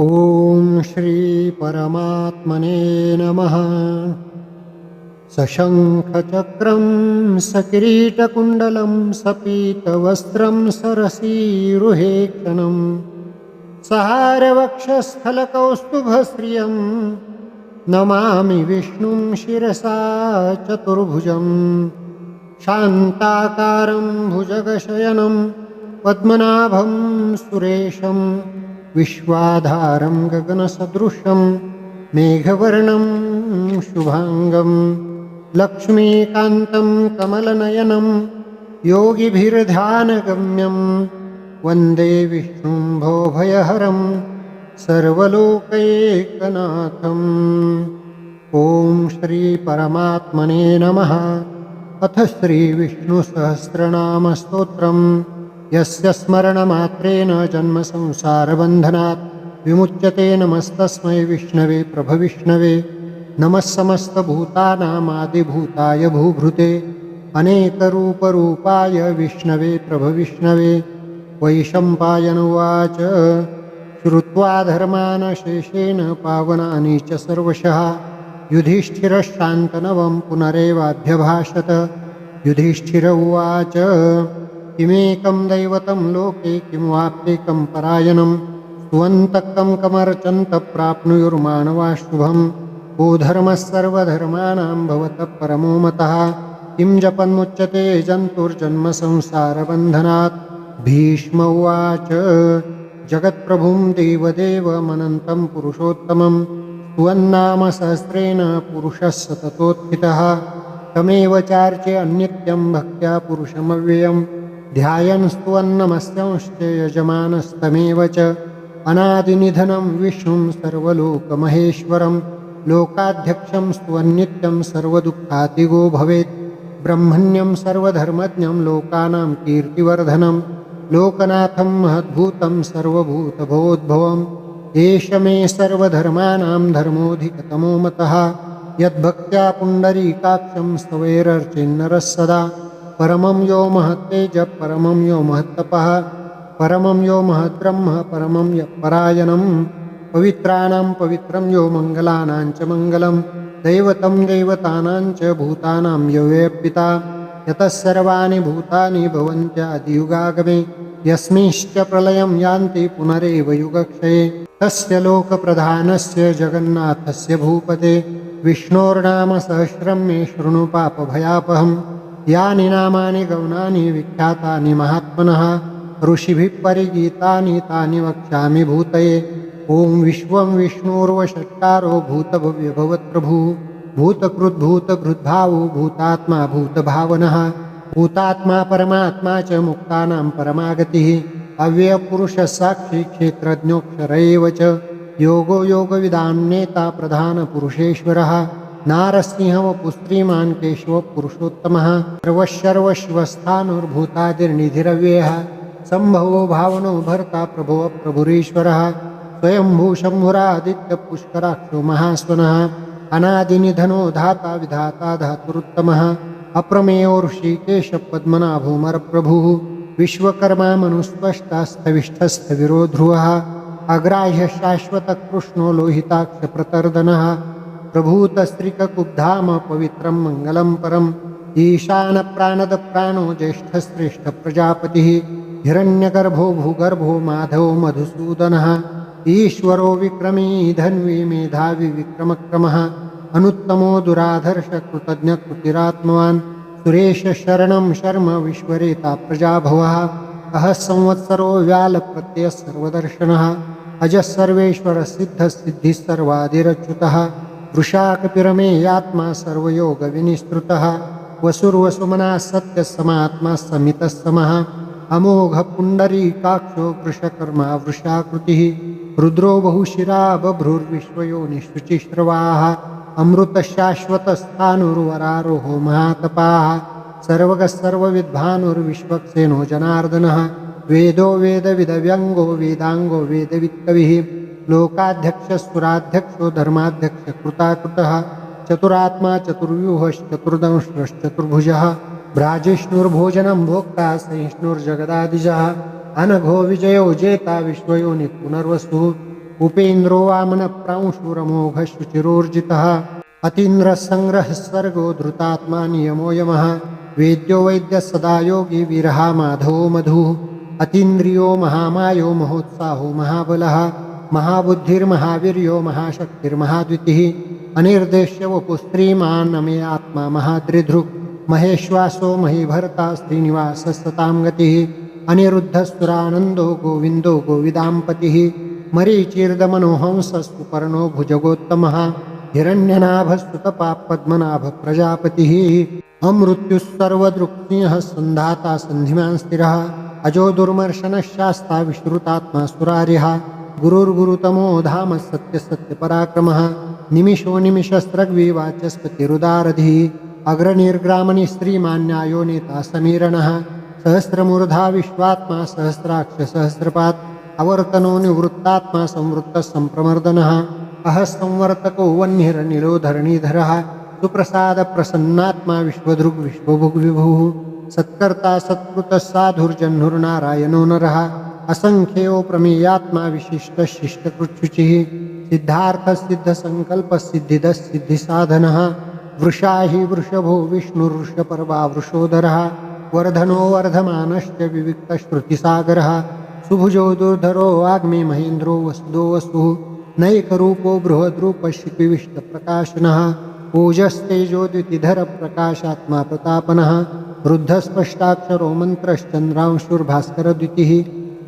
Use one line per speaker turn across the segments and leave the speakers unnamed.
ॐ श्रीपरमात्मने नमः। सशङ्खचक्रं सकिरीटकुण्डलं सपीतवस्त्रं सरसीरुहेक्षणं सहारवक्षस्थलकौस्तुभश्रियं नमामि विष्णुं शिरसा चतुर्भुजं शान्ताकारं भुजगशयनं पद्मनाभं सुरेशं विश्वाधारं गगनसदृशं मेघवर्णं शुभाङ्गं लक्ष्मीकान्तं कमलनयनं योगिभिर्ध्यानगम्यं वंदे विष्णुं भोभयहरं सर्वलोकैकनाथम्। ॐ श्रीपरमात्मने नमः। अथ श्रीविष्णुसहस्रनामस्तोत्रम्। यस्य स्मरणमात्रेण जन्मसंसारबन्धनात् विमुच्यते नमस्तस्मै विष्णवे, प्रभविष्णवे। नमः समस्तभूतानामादिभूताय भूभृते। अनेकरूपरूपाय विष्णवे, प्रभविष्णवे। वैशम्पायनुवाच श्रुत्वा धर्मानशेषेण पावनानि च सर्वशः। युधिष्ठिरश्शान्तनवं पुनरेवाभ्यभाषत युधिष्ठिर उवाच। किमेकं दैवतं लोके किं वाप्येकं परायणं सुवन्तकं कमर्चन्त प्राप्नुयुर्माणवा शुभं को धर्मः सर्वधर्माणां भवतः परमो मतः, किं जपन्मुच्यते जन्तुर्जन्मसंसारबन्धनात्। भीष्म उवाच, जगत्प्रभुं देवदेवमनन्तं पुरुषोत्तमं सुवन्नामसहस्रेण पुरुषः सततोत्थितः। तमेव चार्चे अन्नित्यं भक्त्या पुरुषमव्ययं ध्यायन् स्तुवन्नमस्यांश्च यजमानस्तमेव च अनादिनिधनं विष्णुं सर्वलोकमहेश्वरं, लोकाध्यक्षं स्तुवन्नित्यं सर्वदुःखातिगो भवेत्, ब्रह्मण्यं सर्वधर्मज्ञं लोकानां कीर्तिवर्धनं, लोकनाथं महद्भूतं सर्वभूतभवोद्भवम् एष मे सर्वधर्माणां धर्मोऽधिकतमो मतः यद्भक्त्या पुण्डरीकाक्षं स्तवैरर्चिन्नरः सदा। परमं यो महत्तेज परमं यो महत्तपः परमं यो महद्ब्रह्म परमं य परायणं पवित्राणां पवित्रं यो मङ्गलानां च मङ्गलं दैवतं देवतानां च भूतानां यो पिता यतः सर्वाणि भूतानि भवन्त्यादियुगागमे यस्मिंश्च प्रलयं यान्ति पुनरेव युगक्षये। तस्य लोकप्रधानस्य जगन्नाथस्य भूपते। विष्णोर्नामसहस्रं मे शृणु पापभयापहम् यानि नामानि गौणानि विख्यातानि महात्मनः, ऋषिभिः परिगीतानि तानि वक्ष्यामि भूतये। ॐ विश्वं विष्णोर्वषट्कारो भूतभव्यभवत्प्रभुः भूतकृद्भूतभृद्भावो भूतात्मा भूतभावनः, भूतात्मा परमात्मा च मुक्तानां परमागतिः, अव्ययपुरुषः साक्षी क्षेत्रज्ञोऽक्षर एव च। योगो योगविदान्नेता प्रधानपुरुषेश्वरः। नारसिंहवपुस्त्रीमान् केशवपुरुषोत्तमः सर्वशर्वश्वस्थानुर्भूतादिर्निधिरव्ययः सम्भवो भावनो भर्ता प्रभुः प्रभुरीश्वरः स्वयम्भूशम्भुरादित्यपुष्कराक्षो महास्वनः अनादिनिधनो धाता विधाता धातुरुत्तमः अप्रमेयो प्रभु विश्वकर्मा मनुस्पष्टास्तविष्ठस्थविरो ध्रुवः अग्राह्य शाश्वत कृष्णो लोहिताक्ष लोहिताक्षप्रतर्दनः प्रभूतस्त्रिककुब्धाम पवित्रं मङ्गलं परम्। ईशानप्राणदप्राणो ज्येष्ठश्रेष्ठप्रजापतिः हिरण्यगर्भो भूगर्भो माधवो मधुसूदनः। ईश्वरो विक्रमी, धन्वी मेधावि विक्रमक्रमः। अनुत्तमो दुराधर्षकृतज्ञकृतिरात्मवान् सुरेशशरणं शर्म विश्वरेता प्रजाभवः। अहः संवत्सरो व्यालप्रत्ययः सर्वदर्शनः। अजः सर्वेश्वरसिद्धः सिद्धिः सर्वादिरच्युतः। वृषाकपिरमे यात्मा सर्वयोगविनिस्तृतः, वसुर्वसुमनः सत्यः समात्मा समितः समः अमोघः पुण्डरीकाक्षो वृषकर्मा वृषाकृतिः, रुद्रो बहुशिरा बभ्रुर्विश्वयोनिशुचिश्रवाः अमृतशाश्वतस्थानुर्वरारोहो महातपाः सर्वगः सर्वविद्भानुर्विश्वक्सेनो जनार्दनः, वेदो वेदविदव्यङ्गो वेदाङ्गो वेदवित्कविः लोकाध्यक्षस्पुराध्यक्षो धर्माध्यक्षकृताकृतः, चतुरात्मा चतुर्व्यूहश्चतुर्दंश्रश्चतुर्भुजः भ्राजिष्णुर्भोजनं भोक्ता सहिष्णुर्जगदादिजः, अनघो विजयो जेता विश्वयोनि पुनर्वसुः उपेन्द्रो वामनप्रांशुरमोघः शुचिरोर्जितः अतीन्द्रसङ्ग्रहः सर्गो धृतात्मा नियमो यमः, वेद्यो वैद्यः सदा योगी वीरः माधवो मधुः, अतीन्द्रियो महामायो महोत्साहो महाबलः महाबुद्धिर्महावीर्यो महाशक्तिर्महाद्वितिः अनिर्देश्य वपुस्त्रीमान् अमे आत्मा महादृधृक् महेश्वासो महीभर्ता श्रीनिवासः सतां गतिः अनिरुद्धस्तुरानन्दो गोविन्दो गोविदाम्पतिः मरीचीर्दमनोहंसस्तुपर्णो भुजगोत्तमः हिरण्यनाभस्तुतपा पद्मनाभप्रजापतिः अमृत्युस्सर्वदृक्सिंहः सन्धाता सन्धिमान् स्थिरः अजो दुर्मर्शनशास्ता विश्रुतात्मा सुरार्यः गुरुर्गुरुतमो धाम सत्यसत्यपराक्रमः निमिषो निमिषस्रग्वी वाचस्पतिरुदारधिः अग्रनिर्ग्रामणि स्त्रीमान्यायो नेता समीरणः सहस्रमूर्धा विश्वात्मा सहस्राक्ष सहस्रपात् अवर्तनो निवृत्तात्मा संवृत्तः सम्प्रमर्दनः अह संवर्तको वह्निरनिलो धरणीधरः सुप्रसादप्रसन्नात्मा विश्वधृग् विश्वभुग्विभुः सत्कर्ता सत्कृतः साधुर्जह्नुर्नारायणो नरः। असङ्ख्यो प्रमेयात्मा विशिष्टः शिष्टकृच्छुचिः सिद्धिद सिद्धि साधन वृषा ही वृषभो विष्णुर्वृषपर्वा वृषोदरः वर्धनो वर्धमानश्च विविक्तश्रुतिसागरः, सुभुजो दुर्धरो वाग्मे महेन्द्रो वसुदो वसु, नैकरूपो बृहद्रूपशिपिविष्टप्रकाशनः ओजस्तेजो द्युतिधरप्रकाशात्मा प्रतापनः वृद्धस्पष्टाक्षरो मन्त्रश्चन्द्रांशुर्भास्करद्युतिः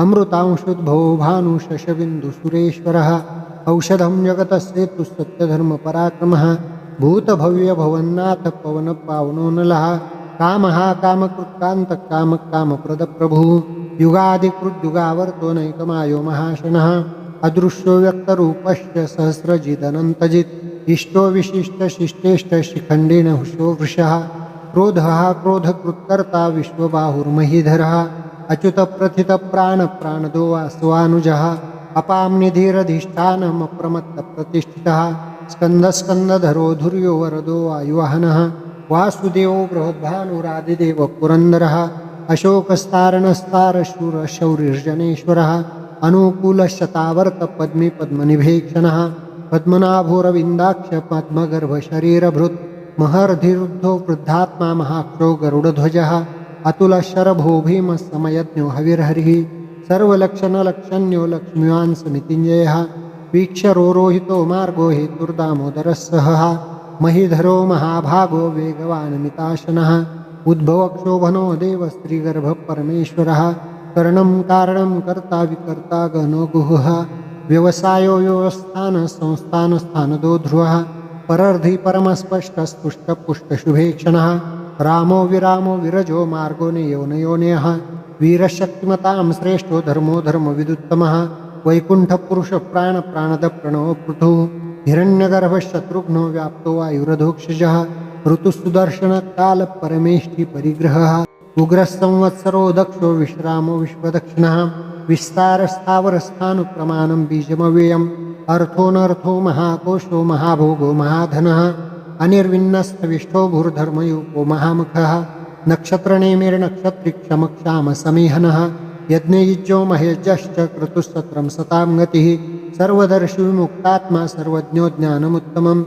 अमृतांशुद्भो भानुशशबिन्दुसुरेश्वरः औषधं जगतस्येतु सत्यधर्मपराक्रमः भूतभव्यभवन्नाथ पवनपावनो नलः कामः कामकृत्कान्तकामकामप्रदप्रभुः युगादिकृद्युगावर्तो नैकमायो महाशनः, अदृश्यो व्यक्तरूपश्च सहस्रजिदनन्तजित्, इष्टो विशिष्टशिष्टेष्ट शिखण्डेन हुशो वृषः, क्रोधः क्रोधकृत्कर्ता विश्वबाहुर्महीधरः। अच्युतप्रथितप्राणप्राणदो वासवानुजः अपां निधिरधिष्ठानमप्रमत्तप्रतिष्ठितः स्कन्दस्कन्दधरो धुर्यो वरदो वायुवाहनः वासुदेवो बृहद्भानुरादिदेव अनुकूलशतावर्त पद्मे पद्मनिभेक्षणः पद्मनाभोरविन्दाक्ष पद्मगर्भशरीरभृत् महर्धिरुद्धो वृद्धात्मा महाक्षो गरुडध्वजः अतुलशरभो भीमसमयज्ञो हविर्हरिः सर्वलक्षणलक्षण्यो लक्ष्मीवान् समितिञ्जयः वीक्षरोरोहितो मार्गो हेतुर्दामोदरः सहः। महीधरो महाभागो वेगवानमिताशनः। उद्भवक्षोभनो देव स्त्रीगर्भः परमेश्वरः। करणं कारणं कर्ता विकर्ता गणो गुहः। व्यवसायो व्यवस्थान संस्थान स्थानदो ध्रुवः। परर्धि परमस्पष्टस्पुष्टपुष्टशुभेक्षणः रामो विरामो विरजो मार्गो नयोनयोनयः वीरशक्तिमतां श्रेष्ठो धर्मो धर्मविदुत्तमः वैकुण्ठपुरुषप्राणप्राणदप्रणवो पृथुः। हिरण्यगर्भशत्रुघ्नो व्याप्तो परिग्रहः। उग्रसंवत्सरो दक्षो विश्रामो विश्वदक्षिणः। विस्तारस्थावरस्थानुप्रमाणं बीजमव्ययम्। अर्थोऽनर्थो महाकोशो महाभोगो महाधनः। अनिर्विन्नस्तविष्ठो भूर्धर्मयूपो महामुखः। नक्षत्रनेमिर्नक्षत्रिक्षमक्षामसमीहनः। यज्ञयुज्यो महेज्यश्च क्रतुस्तत्रं सतां गतिः। सर्वदर्शिविमुक्तात्मा सर्वज्ञो ज्ञानमुत्तमं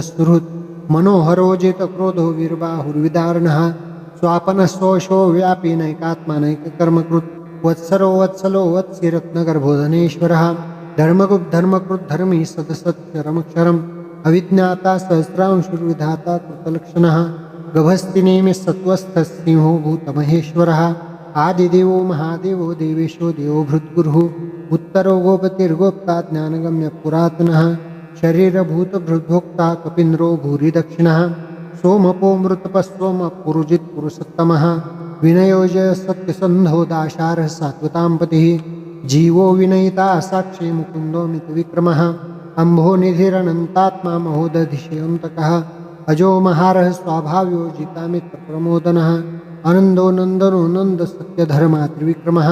सुहृत्। मनोहरोजितक्रोधो वीर्बाहुर्विदारणः। स्वापनशोषो व्यापी नैकात्मा नैककर्मकृत्। वत्सरो वत्सलो वत्सिरत्नगर्भोधनेश्वरः। धर्मकृद्धर्मकृद्धर्मी सदसत्क्षरमक्षरम् अविज्ञाता सहस्रांशुर्विधाता कृतलक्षणः। गभस्तिनेमि सत्त्वस्थसिंहो भूतमहेश्वरः। आदिदेवो महादेवो देवेशो देवो भृद्गुरुः। उत्तरो गोपतिर्गोप्ता ज्ञानगम्य पुरातनः। शरीरभूतभृद्भोक्ता कपीन्द्रो भूरि दक्षिणः सोमपो मृतपस्वमपुरुजित् पुरुषोत्तमः। विनयोजय सत्यसंधो दाशारः सात्वतां पतिः। जीवो विनयिता साक्षी मुकुन्दो मितविक्रमः। अम्भो निधिरनन्तात्मा महोदधिशयन्तकः अजो महारः स्वाभाव्यो जितामित्रप्रमोदनः अनन्दो नन्दनो नन्द सत्यधर्मा त्रिविक्रमः।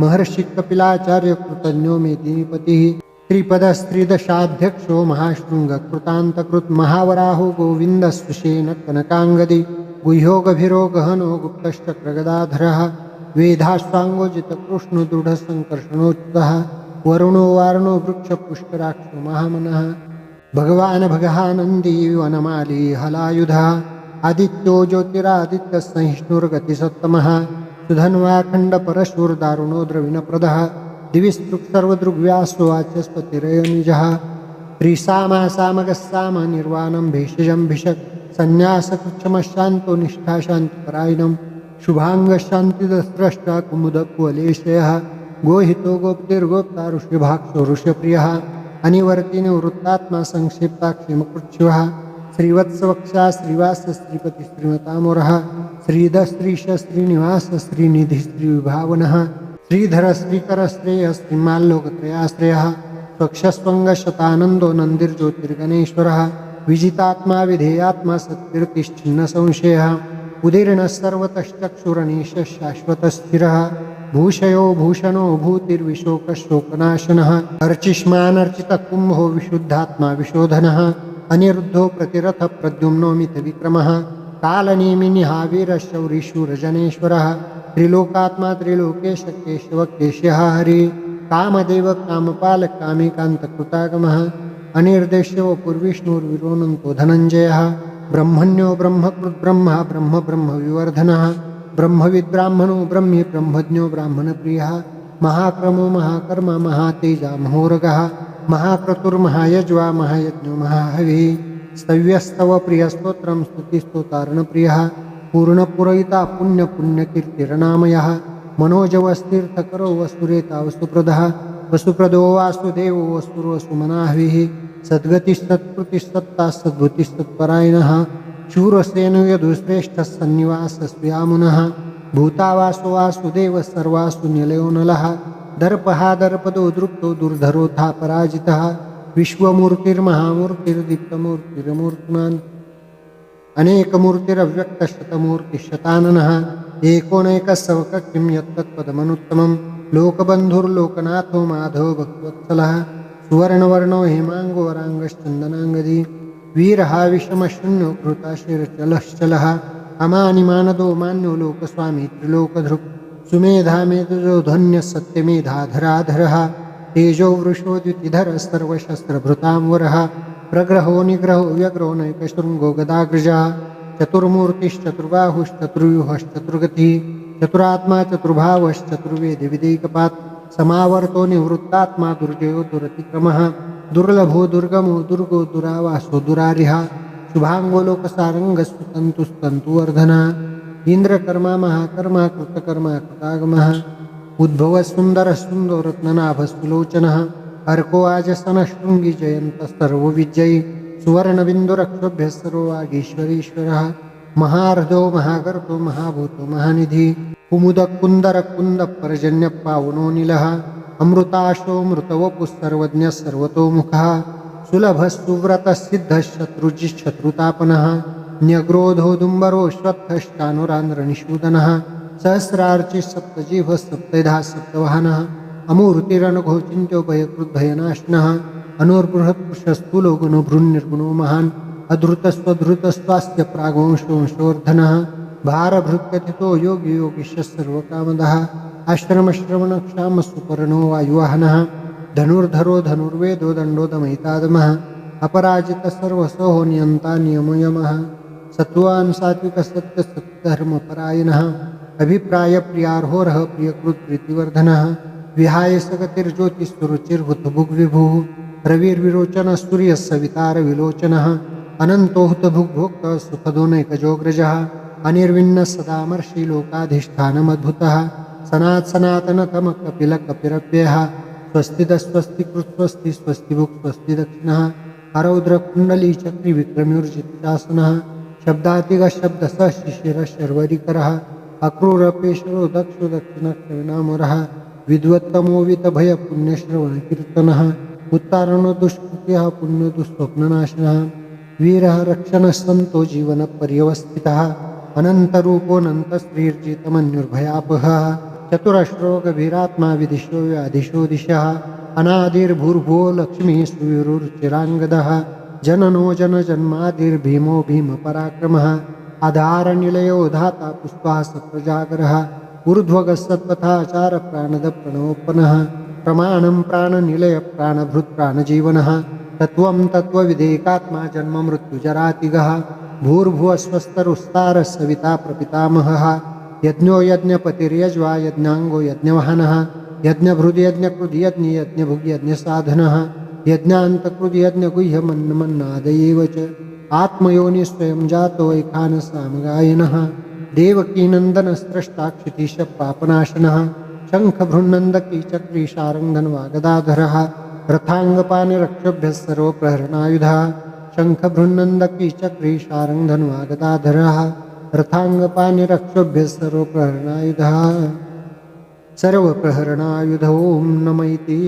महर्षि कपिलाचार्य कृतज्ञो मेदिनीपतिः त्रिपदस्त्रिदशाध्यक्षो महाशृङ्गकृतान्तकृत् महावराहो गोविंद सुषेण कनकाङ्गदि। गुह्यो गभीरो गहनो गुप्तश्चक्रगदाधरः। वेधाश्वाङ्गोजित कृष्णदृढसङ्कर्षणोच्युतः वरुणो वारुणो वृक्षपुष्कराक्षो महामनः। भगवान् भगहानन्दी वनमाली हलायुधः, आदित्यो ज्योतिरादित्यसहिष्णुर्गतिसत्तमः सुधन्वाखण्डपरशूर्दारुणो द्रविणप्रदः, दिविस्तृक् वाचस्पतिरयनिजः। त्रिसामासामगस्साम निर्वाणं भेषजं भिषक् निष्ठा शान्तिपरायणं शुभाङ्गशान्तिदस्रष्टा कुमुदकुवलेशयः गोहितो गोप्तिर्गोप्ता ऋषिभाक्षो ऋषप्रियः अनिवर्ति निवृत्तात्मा संक्षिप्ताक्षिमकृच्छिवः, श्रीवत्सवक्षा श्रीवास श्रीपति श्रीमतामुरः श्रीधस्त्रीश श्रीनिवास श्रीनिधि श्रीविभावनः श्रीधर श्रीकर श्रेय श्रीमाल्लोकत्रयाश्रयः स्वक्षस्वङ्गशतानन्दो नन्दिर्ज्योतिर्गणेश्वरः विजितात्मा विधेयात्मा सत्कीर्तिश्चिन्न संशयः उदीर्णः सर्वतश्चक्षुरनीश शाश्वतस्थिरः, भूषयो भूषणो भूतिर्विशोकशोकनाशनः, अर्चिष्मानर्चितकुम्भो विशुद्धात्मा विशोधनः, अनिरुद्धो प्रतिरथ प्रद्युम्नो मितविक्रमः कालनेमिनिहावीरशौरिशूरजनेश्वरः त्रिलोकात्मा त्रिलोकेश केशव केश्यः हरि, कामदेव कामपाल कामिकान्तकृतागमः अनिर्देश्यो पूर्विष्णुर्विरोनन्तो धनञ्जयः। ब्रह्मण्यो ब्रह्मकृद्ब्रह्म ब्रह्म ब्रह्म ब्रह्मविवर्धनः ब्रह्मविद्ब्राह्मणो ब्रह्मी ब्रह्मज्ञो ब्राह्मणप्रियः, महाक्रमो महाकर्म महातेजा महोरगः महाक्रतुर्महायज्वा महायज्ञो महाहविः, स्तव्यस्तव प्रियस्तोत्रं स्तुतिस्तोतारणप्रियः पूर्णपुरयिता पुण्यपुण्यकीर्तिरनामयः मनोजवस्तीर्थकरो वसुरेता वसुप्रदः, वसुप्रदो वासुदेवो वसुर्वसुमनाह्विः सद्गतिस्तत्कृतिस्तत्ता सद्भूतिस्तत्परायणः शूरसेनो यदुश्रेष्ठः सन्निवासस्व्यामुनः भूतावासो वासुदेव सर्वासु निलयो नलः दर्पः दर्पदो दृप्तो दुर्धरोथा पराजितः विश्वमूर्तिर्महामूर्तिर्दीप्तमूर्तिरमूर्तिमान्, अनेकमूर्तिरव्यक्तशतमूर्तिशताननः एकोनैकसवक किं यत्तत्पदमनुत्तमं लोकबन्धुर्लोकनाथो माधव भक्तवत्सलः सुवर्णवर्णो हेमाङ्गो वराङ्गश्चन्दनाङ्गदी वीरः विषमशून्यो कृताशिरचलश्चलः अमानिमानदो मान्यो लोकस्वामी त्रिलोकधृक् सुमेधामेतजो धन्यः सत्यमेधाधराधरः, तेजो वृषो द्युतिधर सर्वशस्त्रभृताम्बरः प्रग्रहो निग्रहो व्यग्रो नैकशृङ्गो गदाग्रजः, चतुर्मूर्तिश्चतुर्बाहुश्चतुर्व्यूहश्चतुर्गतिः, चतुरात्मा चतुर्भावश्चतुर्वेदिविदैकपात् समावर्तो निवृत्तात्मा दुर्जयो दुरतिक्रमः। दुर्लभो दुर्गमो दुर्गो दुरावासो दुरारिः शुभाङ्गो लोकसारङ्गस्तुतन्तुस्तन्तुवर्धनः इन्द्रकर्मा महाकर्मा कृतकर्मा कृतागमः। उद्भवः सुन्दरः सुन्दो रत्ननाभस्तुलोचनः अर्को आजसनशृङ्गी जयन्तः सर्वविजयी। सुवर्णबिन्दुरक्षोभ्यः सर्ववागीश्वरीश्वरः महार्धो महागर्तो, महाभूतो, महानिधि कुमुद कुंदर कुंद पर्जन्य पावनो निलः कुमुदकुन्दरकुन्दपर्जन्यपावनोनिलः अमृताशोऽमृतवपुः सर्वज्ञः सुलभः सुव्रतसिद्धशत्रुजिशत्रुतापनः न्यग्रोधोदुम्बरो श्वत्थश्चानुरान्द्रनिषूदनः सहस्रार्चिः सप्तजीवः सप्तधा सप्तवाहनः अमूर्तिरनघोचिन्त्यो भयकृद्भयनाशिनः अनुर्बृहत्पुरुषस्थूलो गुणो भृन्निर्गुणो महान् अधृतस्वधृतस्वास्थ्य प्रागवंशवंशवर्धनः भारभृत्कथितो योगी योगिष्यः सर्वकामदः। आश्रमश्रवणक्षामसुपर्णो वायुवाहन। धनुर्धरो धनुर्वेदो दण्डोदमहितादमः अपराजितः सर्वसोः नियन्ता नियमयमः। सत्त्वान् सात्विकसत्यसत्यधर्मपरायणः। अभिप्रायप्रियार्होरः प्रियकृत्प्रीतिवर्धनः। विहाय सगतिर्ज्योतिस्वरुचिर्हुतभुग्विभुः रविर्विरोचनः सवितारविलोचनः। अनन्तो हुतभुग्भोक्तः सुखदोनैकजोग्रजः, अनिर्विण्णः सदामर्षि लोकाधिष्ठानमद्भुतः सनात् सनातनतमकपिलकपिरव्ययः, स्वस्तिदस्वस्तिकृत्स्वस्ति स्वस्ति दक्षिणः हरौद्रकुण्डलीचक्रिविक्रम्युर्जित्शासनः शब्दातिगशब्दसः शिशिरः शर्वरिकरः अक्रूरपेशरो दक्षो दक्षिणक्षविनामरः विद्वत्तमो वितभयपुण्यश्रवणकीर्तनः उत्तारणो दुष्कृत्यः पुण्यदुःस्वप्ननाशनः वीरः रक्षणः सन्तो जीवनपर्यवस्थितः अनन्तरूपोऽनन्तस्त्रीर्जितमन्युर्भयापहः चतुरश्रो गभीरात्मा विदिशो व्याधिशो दिशः अनादिर्भूर्भुवो लक्ष्मीः सुविरुर्चिराङ्गदः जननो जनजन्मादिर्भीमो भीमपराक्रमः आधारनिलयो धाता ऊर्ध्वगस्सत्पथाचार प्राणद प्रणोपनः प्रमाणं प्राणनिलय प्राणजीवनः तत्त्वं तत्त्वविधेकात्मा जन्म मृत्युजरातिगः भूर्भुवस्वस्तरुस्तारः सविता प्रपितामहः यज्ञो यज्ञपतिर्यज्वा यज्ञाङ्गो यज्ञवहनः। यज्ञभृद्यज्ञकृद्यज्ञ यज्ञभुग्यज्ञसाधनः यज्ञान्तकृद्यज्ञगुह्यमन्नमन्नादयेव च। आत्मयोनि स्वयं जातो वैखानसामगायनः देवकीनन्दनस्रष्टाक्षितीश पापनाशनः रथांगपान रक्षभ्य सर्व प्रहरणायुधा शङ्खभृन्नन्दकीचक्री शारङ्गधन्वा गदाधरः रथाङ्गपानि रक्षभ्य सर्व प्रहरणायुधः सर्वप्रहरणायुधो नमैति